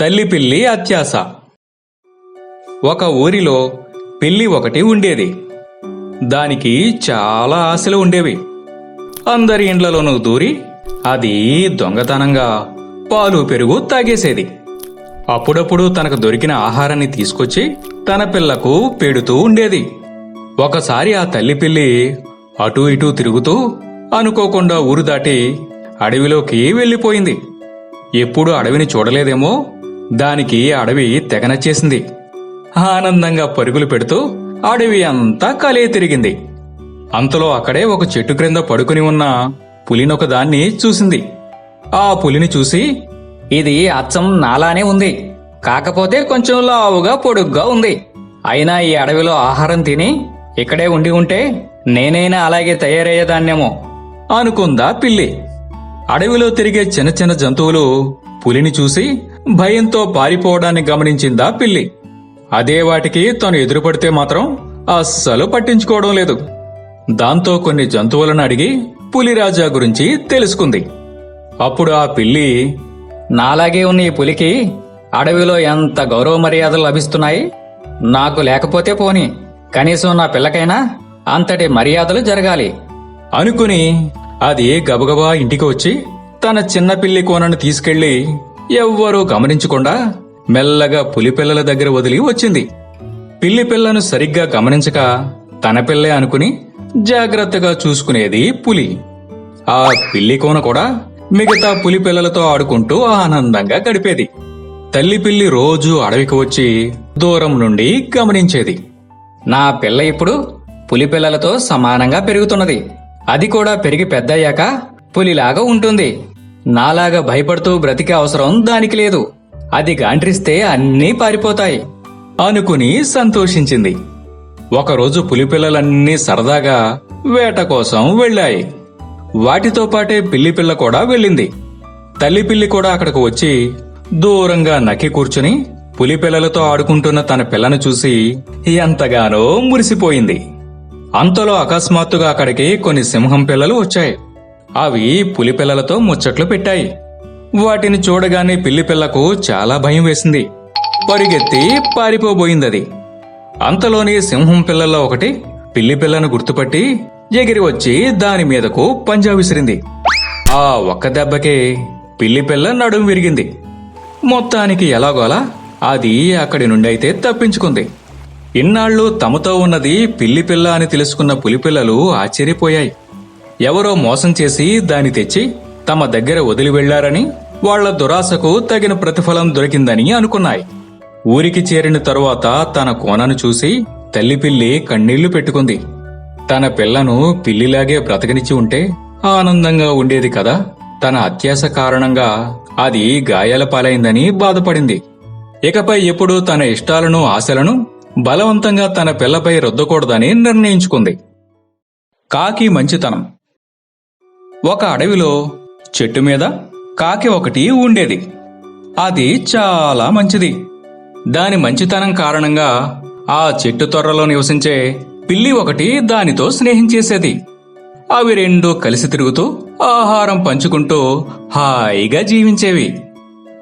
తల్లి పిల్లి అత్యాస. ఒక ఊరిలో పిల్లి ఒకటి ఉండేది. దానికి చాలా ఆశలు ఉండేవి. అందరి ఇండ్లలోనూ దూరి అది దొంగతనంగా పాలు పెరుగు తాగేసేది. అప్పుడప్పుడు తనకు దొరికిన ఆహారాన్ని తీసుకొచ్చి తన పిల్లకు పెడుతూ ఉండేది. ఒకసారి ఆ తల్లి పిల్లి అటూ ఇటూ తిరుగుతూ అనుకోకుండా ఊరు దాటి అడవిలోకి వెళ్ళిపోయింది. ఎప్పుడు అడవిని చూడలేదేమో దానికి అడవి తెగనచ్చేసింది ఆనందంగా పరుగులు పెడుతూ అడవి అంతా కలే తిరిగింది. అంతలో అక్కడే ఒక చెట్టు క్రింద పడుకుని ఉన్న పులినొక దాన్ని చూసింది. ఆ పులిని చూసి ఇది అచ్చం నాలానే ఉంది. కాకపోతే కొంచెం లావుగా పొడుగ్గా ఉంది. అయినా ఈ అడవిలో ఆహారం తిని ఇక్కడే ఉండి ఉంటే నేనైనా అలాగే తయారయ్యేదాన్నేమో అనుకుందా పిల్లి. అడవిలో తిరిగే చిన్న చిన్న జంతువులు పులిని చూసి భయంతో పారిపోవడాన్ని గమనించిందా పిల్లి? అదే వాటికి తను ఎదురుపడితే మాత్రం అస్సలు పట్టించుకోవడం లేదు. దాంతో కొన్ని జంతువులను అడిగి పులిరాజా గురించి తెలుసుకుంది. అప్పుడు ఆ పిల్లి నాలాగే ఉన్న ఈ పులికి అడవిలో ఎంత గౌరవ మర్యాదలు లభిస్తున్నాయి? నాకు లేకపోతే పోని. కనీసం నా పిల్లకైనా అంతటి మర్యాదలు జరగాలి. అనుకుని అది గబగబా ఇంటికి వచ్చి తన చిన్న పిల్లి కోనను తీసుకెళ్ళి ఎవ్వరూ గమనించకుండా మెల్లగా పులిపిల్లల దగ్గర వదిలి వచ్చింది. పిల్లి పిల్లను సరిగ్గా గమనించక తన పిల్లే అనుకుని జాగ్రత్తగా చూసుకునేది పులి. ఆ పిల్లి కోన కూడా మిగతా పులి పిల్లలతో ఆడుకుంటూ ఆనందంగా గడిపేది. తల్లి పిల్లి రోజు అడవికి వచ్చి దూరం నుండి గమనించేది. నా పిల్ల ఇప్పుడు పులి పిల్లలతో సమానంగా పెరుగుతున్నది. అది కూడా పెరిగి పెద్దయ్యాక పులిలాగా ఉంటుంది. నాలాగా భయపడుతూ బ్రతికే అవసరం దానికి లేదు. అది గాండ్రిస్తే అన్నీ పారిపోతాయి. అనుకుని సంతోషించింది. ఒకరోజు పులిపిల్లలన్నీ సరదాగా వేట కోసం వెళ్ళాయి. వాటితో పాటే పిల్లిపిల్ల కూడా వెళ్ళింది. తల్లి పిల్లి కూడా అక్కడికి వచ్చి దూరంగా నక్కి కూర్చుని పులిపిల్లలతో ఆడుకుంటున్న తన పిల్లను చూసి ఎంతగానో మురిసిపోయింది. అంతలో అకస్మాత్తుగా అక్కడికి కొన్ని సింహం పిల్లలు వచ్చాయి. అవి పులిపిల్లలతో ముచ్చట్లు పెట్టాయి. వాటిని చూడగానే పిల్లిపిల్లకు చాలా భయం వేసింది. పరిగెత్తి పారిపోబోయిందది. అంతలోని సింహం పిల్లల్లో ఒకటి పిల్లిపిల్లను గుర్తుపట్టి ఎగిరి వచ్చి దాని మీదకు పంజా విసిరింది. ఆ ఒక్క దెబ్బకే పిల్లిపిల్ల నడుం విరిగింది. మొత్తానికి ఎలాగోలా అది అక్కడి నుండి అయితే తప్పించుకుంది. ఇన్నాళ్ళు తమతో ఉన్నది పిల్లిపిల్ల అని తెలుసుకున్న పులిపిల్లలు ఆశ్చర్యపోయాయి. ఎవరో మోసం చేసి దాన్ని తెచ్చి తమ దగ్గర వదిలి వెళ్ళారని వాళ్ళ దురాశకు తగిన ప్రతిఫలం దొరికిందని అనుకున్నాయి. ఊరికి చేరిన తరువాత తన కోనను చూసి తల్లి పిల్లి కన్నీళ్ళు పెట్టుకుంది. తన పిల్లను పిల్లిలాగే బ్రతకనిచ్చి ఉంటే ఆనందంగా ఉండేది కదా. తన అత్యాశ కారణంగా అది గాయాల పాలైందని బాధపడింది. ఇకపై ఎప్పుడూ తన ఇష్టాలను ఆశలను బలవంతంగా తన పిల్లపై రుద్దకూడదని నిర్ణయించుకుంది. కాకి మంచితనం. ఒక అడవిలో చెట్టు మీద కాకి ఒకటి ఉండేది. అది చాలా మంచిది. దాని మంచితనం కారణంగా ఆ చెట్టు తొర్రలో నివసించే పిల్లి ఒకటి దానితో స్నేహం చేసేది. అవి రెండూ కలిసి తిరుగుతూ ఆహారం పంచుకుంటూ హాయిగా జీవించేవి.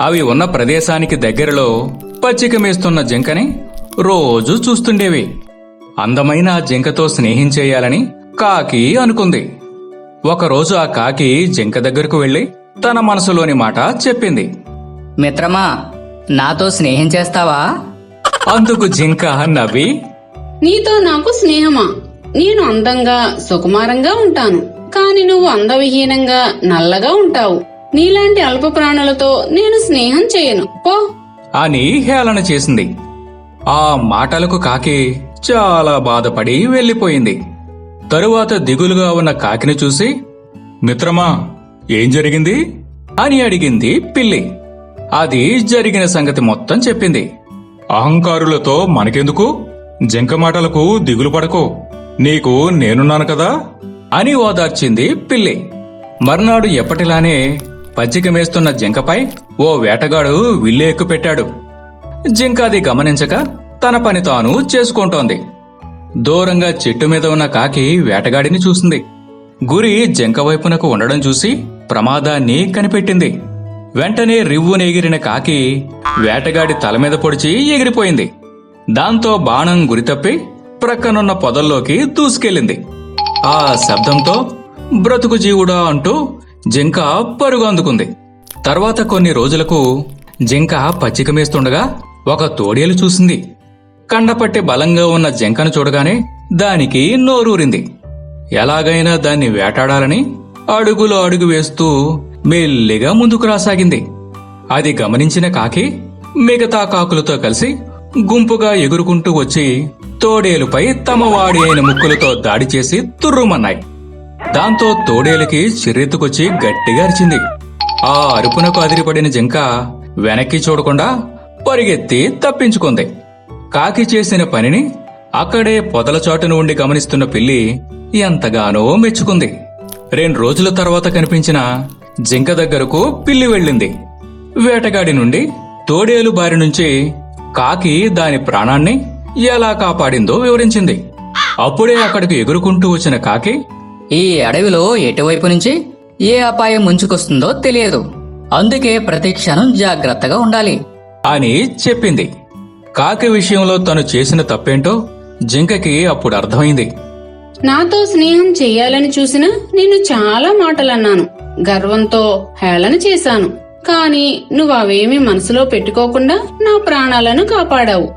అవి ఉన్న ప్రదేశానికి దగ్గరలో పచ్చిక మేస్తున్న జింకని రోజూ చూస్తుండేవి. అందమైన ఆ జింకతో స్నేహం చేయాలని కాకి అనుకుంది. ఒకరోజు ఆ కాకి జింక దగ్గరకు వెళ్ళి తన మనసులోని మాట చెప్పింది. మిత్రమా నాతో స్నేహం చేస్తావా? అందుకు జింక నవ్వి నీతో నాకు స్నేహమా? నేను అందంగా సుకుమారంగా ఉంటాను. కాని నువ్వు అందవిహీనంగా నల్లగా ఉంటావు. నీలాంటి అల్ప ప్రాణులతో నేను స్నేహం చేయను. పో. అని హేళన చేసింది. ఆ మాటలకు కాకి చాలా బాధపడి వెళ్ళిపోయింది తరువాత దిగులుగా ఉన్న కాకిని చూసి మిత్రమా ఏం జరిగింది? అని అడిగింది పిల్లి. అది జరిగిన సంగతి మొత్తం చెప్పింది. అహంకారులతో మనకెందుకు? జింక మాటలకు దిగులు పడకు. నీకు నేనున్నాను కదా? అని ఓదార్చింది పిల్లి. మర్నాడు ఎప్పటిలానే పచ్చిక మేస్తున్న జింకపై ఓ వేటగాడు విల్లు ఎక్కుపెట్టాడు. జింక అది గమనించక తన పని తాను చేసుకుంటోంది. దూరంగా చెట్టు మీద ఉన్న కాకి వేటగాడిని చూసింది. గురి జింక వైపునకు ఉండడం చూసి ప్రమాదాన్ని కనిపెట్టింది. వెంటనే రివ్వునెగిరిన కాకి వేటగాడి తల మీద పొడిచి ఎగిరిపోయింది. దాంతో బాణం గురితప్పి ప్రక్కనున్న పొదల్లోకి దూసుకెళ్ళింది. ఆ శబ్దంతో బ్రతుకు జీవుడా అంటూ జింక పరుగు అందుకుంది. తర్వాత కొన్ని రోజులకు జింక పచ్చికమేస్తుండగా ఒక తోడేలు చూసింది. కండపట్టి బలంగా ఉన్న జింకను చూడగానే దానికి నోరూరింది. ఎలాగైనా దాన్ని వేటాడాలని అడుగులో అడుగు వేస్తూ మెల్లిగా ముందుకు రాసాగింది. అది గమనించిన కాకి మిగతా కాకులతో కలిసి గుంపుగా ఎగురుకుంటూ వచ్చి తోడేలుపై తమ వాడి అయిన ముక్కులతో దాడి చేసి తుర్రుమన్నాయి. దాంతో తోడేలుకి చిర్రెత్తుకొచ్చి గట్టిగా అరిచింది. ఆ అరుపునకు అదిరిపడిన జింక వెనక్కి చూడకుండా పరిగెత్తి తప్పించుకుంది. కాకి చేసిన పనిని అక్కడే పొదల చాటును ఉండి గమనిస్తున్న పిల్లి ఎంతగానో మెచ్చుకుంది. రెండు రోజుల తర్వాత కనిపించిన జింక దగ్గరకు పిల్లి వెళ్ళింది. వేటగాడి నుండి తోడేలు బారి నుంచి కాకి దాని ప్రాణాన్ని ఎలా కాపాడిందో వివరించింది. అప్పుడే అక్కడికి ఎగురుకుంటూ వచ్చిన కాకి ఈ అడవిలో ఎటువైపు నుంచి ఏ అపాయం ముంచుకొస్తుందో తెలియదు. అందుకే ప్రతి క్షణం జాగ్రత్తగా ఉండాలి అని చెప్పింది. కాకి విషయంలో తను చేసిన తప్పేంటో జింకకి అప్పుడు అర్థమైంది. నాతో స్నేహం చెయ్యాలని చూసినా నేను చాలా మాటలన్నాను. గర్వంతో హేళన చేశాను. కాని నువ్వు అవేమీ మనసులో పెట్టుకోకుండా నా ప్రాణాలను కాపాడావు.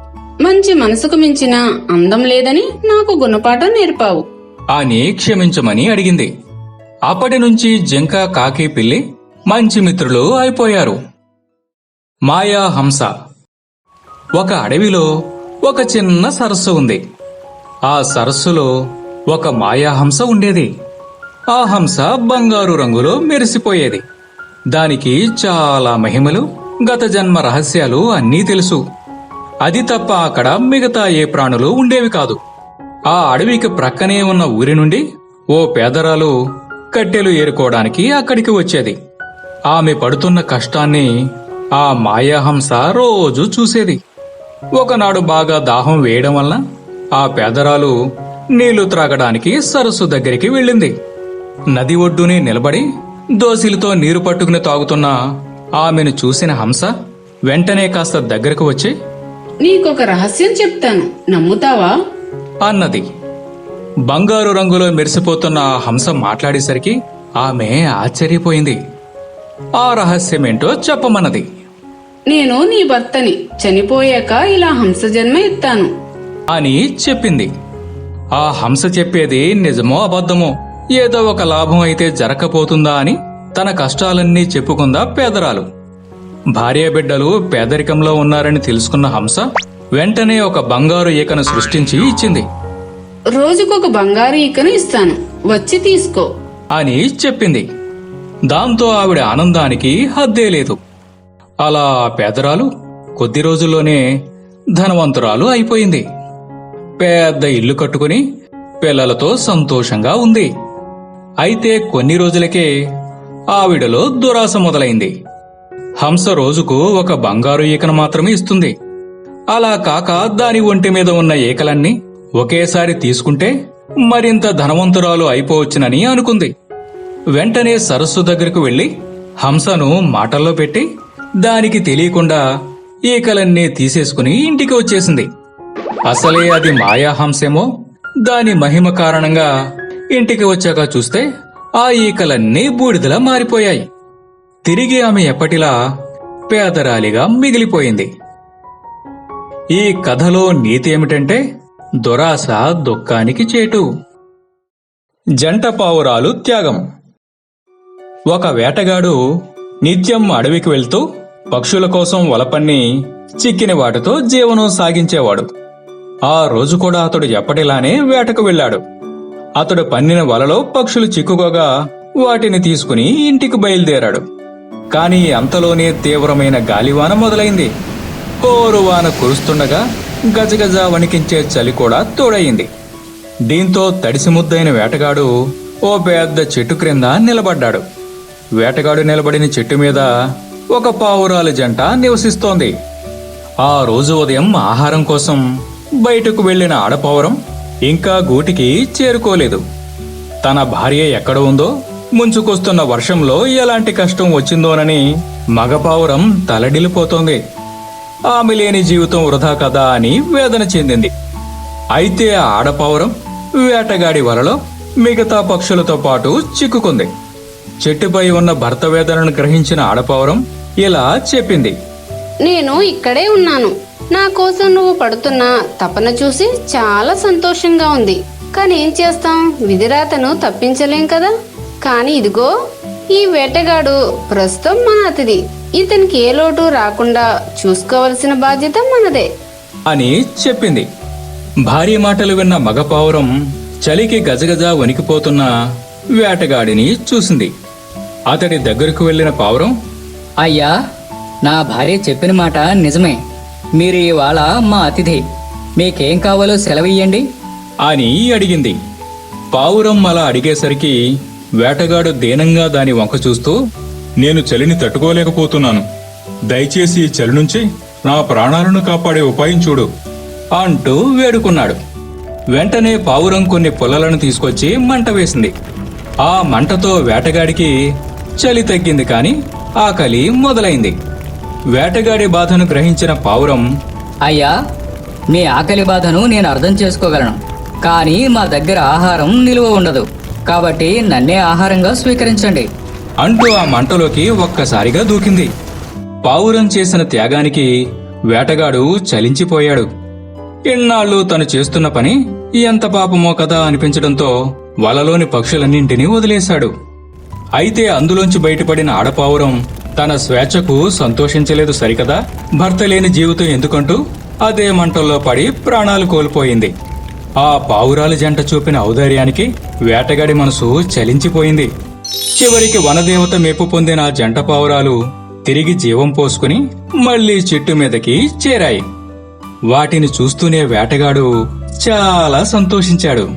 మంచి మనసుకు మించిన అందం లేదని నాకు గుణపాఠం నేర్పావు. అని క్షమించమని అడిగింది. అప్పటి నుంచి జింక కాకి పిల్లి మంచి మిత్రులు అయిపోయారు. మాయా హంస ఒక అడవిలో ఒక చిన్న సరస్సు ఉంది. ఆ సరస్సులో ఒక మాయాహంస ఉండేది. ఆ హంస బంగారు రంగులో మెరిసిపోయేది. దానికి చాలా మహిమలు గత జన్మ రహస్యాలు అన్నీ తెలుసు. అది తప్ప అక్కడ మిగతా ఏ ప్రాణులు ఉండేవి కాదు. ఆ అడవికి ప్రక్కనే ఉన్న ఊరి నుండి ఓ పేదరాలు కట్టెలు ఏరుకోవడానికి అక్కడికి వచ్చేది. ఆమె పడుతున్న కష్టాన్ని ఆ మాయాహంస రోజు చూసేది. ఒకనాడు బాగా దాహం వేయడం వలన ఆ పేదరాలు నీళ్ళు త్రాగడానికి సరస్సు దగ్గరికి వెళ్ళింది. నది ఒడ్డునే నిలబడి దోసిలతో నీరు పట్టుకుని తాగుతున్న ఆమెను చూసిన హంస వెంటనే కాస్త దగ్గరకు వచ్చి నీకొక రహస్యం చెప్తాను. నమ్ముతావా? అన్నది. బంగారు రంగులో మెరిసిపోతున్న ఆ హంస మాట్లాడేసరికి ఆమె ఆశ్చర్యపోయింది. ఆ రహస్యమేంటో చెప్పమన్నది. నేను నీ భర్తని చనిపోయాక ఇలా హంస జన్మ ఎత్తాను. అని చెప్పింది. ఆ హంస చెప్పేది నిజమో అబద్ధమో ఏదో ఒక లాభం అయితే జరగపోతుందా అని తన కష్టాలన్నీ చెప్పుకుందా పేదరాలు. భార్య బిడ్డలు పేదరికంలో ఉన్నారని తెలుసుకున్న హంస వెంటనే ఒక బంగారు ఈకను సృష్టించి ఇచ్చింది. రోజుకొక బంగారు ఈకను ఇస్తాను. వచ్చి తీసుకో. అని చెప్పింది. దాంతో ఆవిడ ఆనందానికి హద్దే లేదు. అలా పేదరాలు కొద్ది రోజుల్లోనే ధనవంతురాలు అయిపోయింది. పెద్ద ఇల్లు కట్టుకుని పిల్లలతో సంతోషంగా ఉంది. అయితే కొన్ని రోజులకే ఆవిడలో దురాశ మొదలైంది. హంస రోజుకు ఒక బంగారు ఈకను మాత్రమే ఇస్తుంది. అలా కాక దాని ఒంటి మీద ఉన్న ఈకలన్నీ ఒకేసారి తీసుకుంటే మరింత ధనవంతురాలు అయిపోవచ్చునని అనుకుంది. వెంటనే సరస్సు దగ్గరకు వెళ్ళి హంసను మాటల్లో పెట్టి దానికి తెలియకుండా ఈకలన్నీ తీసేసుకుని ఇంటికి వచ్చేసింది. అసలే అది మాయాహంసేమో? దాని మహిమ కారణంగా ఇంటికి వచ్చాక చూస్తే ఆ ఈకలన్నీ బూడిదలా మారిపోయాయి. తిరిగి ఆమె ఎప్పటిలా పేదరాలిగా మిగిలిపోయింది. ఈ కథలో నీతి ఏమిటంటే దురాశ దుఃఖానికి చేటు. జంట పావురాలు త్యాగం. ఒక వేటగాడు నిత్యం అడవికి వెళ్తూ పక్షుల కోసం వలపన్ని చిక్కిన వాటితో జీవనం సాగించేవాడు. ఆ రోజు కూడా అతడు ఎప్పటిలానే వేటకు వెళ్ళాడు. అతడు పన్నిన వలలో పక్షులు చిక్కుకోగా వాటిని తీసుకుని ఇంటికి బయలుదేరాడు. కాని అంతలోనే తీవ్రమైన గాలివాన మొదలైంది. కోరువాన కురుస్తుండగా గజగజ వణికించే చలి కూడా తోడయింది. దీంతో తడిసి ముద్దైన వేటగాడు ఓ పెద్ద చెట్టు క్రింద నిలబడ్డాడు. వేటగాడు నిలబడిన చెట్టు మీద ఒక పావురాల జంట నివసిస్తోంది. ఆ రోజు ఉదయం ఆహారం కోసం బయటకు వెళ్ళిన ఆడపావురం ఇంకా గూటికి చేరుకోలేదు. తన భార్య ఎక్కడ ఉందో ముంచుకొస్తున్న వర్షంలో ఎలాంటి కష్టం వచ్చిందోనని మగపావురం తలడిల్లిపోతోంది. ఆమె లేని జీవితం వృధా కదా అని వేదన చెందింది. అయితే ఆ ఆడపావురం వేటగాడి వలలో మిగతా పక్షులతో పాటు చిక్కుకుంది. చెట్టుపై ఉన్న భర్త వేదనను గ్రహించిన ఆడపావురం ఇలా చెప్పింది. నేను ఇక్కడే ఉన్నాను. నా కోసం నువ్వు పడుతున్న తపన చూసి చాలా సంతోషంగా ఉంది. కానీ ఏం చేస్తాం? విధిరాతను తప్పించలేం కదా? కానీ ఇదిగో ఈ వేటగాడు ప్రస్తుతం మన అతిథి. ఇతనికి ఏ లోటు రాకుండా చూసుకోవలసిన బాధ్యత మనదే. అని చెప్పింది. భార్య మాటలు విన్న మగపావురం చలికి గజగజ వణికిపోతున్న వేటగాడిని చూసింది. అతడి దగ్గరకు వెళ్ళిన పావురం అయ్యా నా భార్య చెప్పిన మాట నిజమే. మీరు ఇవాళ మా అతిథి. మీకేం కావాలో సెలవియ్యండి. అని అడిగింది. పావురం అలా అడిగేసరికి వేటగాడు దీనంగా దాని వంక చూస్తూ నేను చలిని తట్టుకోలేకపోతున్నాను. దయచేసి ఈ చలి నుంచి నా ప్రాణాలను కాపాడే ఉపాయం చూడు అంటూ వేడుకున్నాడు. వెంటనే పావురం కొన్ని పుల్లలను తీసుకొచ్చి మంట వేసింది. ఆ మంటతో వేటగాడికి చలి తగ్గింది కానీ ఆకలి మొదలైంది. వేటగాడి బాధను గ్రహించిన పావురం అయ్యా మీ ఆకలి బాధను నేను అర్థం చేసుకోగలను. కానీ మా దగ్గర ఆహారం నిలువ ఉండదు. కాబట్టి నన్నే ఆహారంగా స్వీకరించండి. అంటూ ఆ మంటలోకి ఒక్కసారిగా దూకింది. పావురం చేసిన త్యాగానికి వేటగాడు చలించిపోయాడు. ఇన్నాళ్ళు తను చేస్తున్న పని ఎంత పాపమో కదా అనిపించడంతో వలలోని పక్షులన్నింటినీ వదిలేశాడు. అయితే అందులోంచి బయటపడిన ఆడపావురం తన స్వేచ్ఛకు సంతోషించలేదు సరికదా? భర్త లేని జీవితం ఎందుకంటూ అదే మంటల్లో పడి ప్రాణాలు కోల్పోయింది. ఆ పావురాలు జంట చూపిన ఔదార్యానికి వేటగాడి మనసు చలించిపోయింది. చివరికి వనదేవత మెప్పు పొందిన జంట పావురాలు తిరిగి జీవం పోసుకుని మళ్ళీ చెట్టు మీదకి చేరాయి. వాటిని చూస్తూనే వేటగాడు చాలా సంతోషించాడు.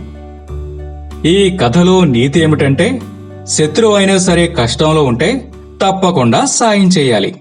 ఈ కథలో నీతి ఏమిటంటే శత్రువు అయినా సరే కష్టంలో ఉంటే తప్పకుండా సాయం చేయాలి.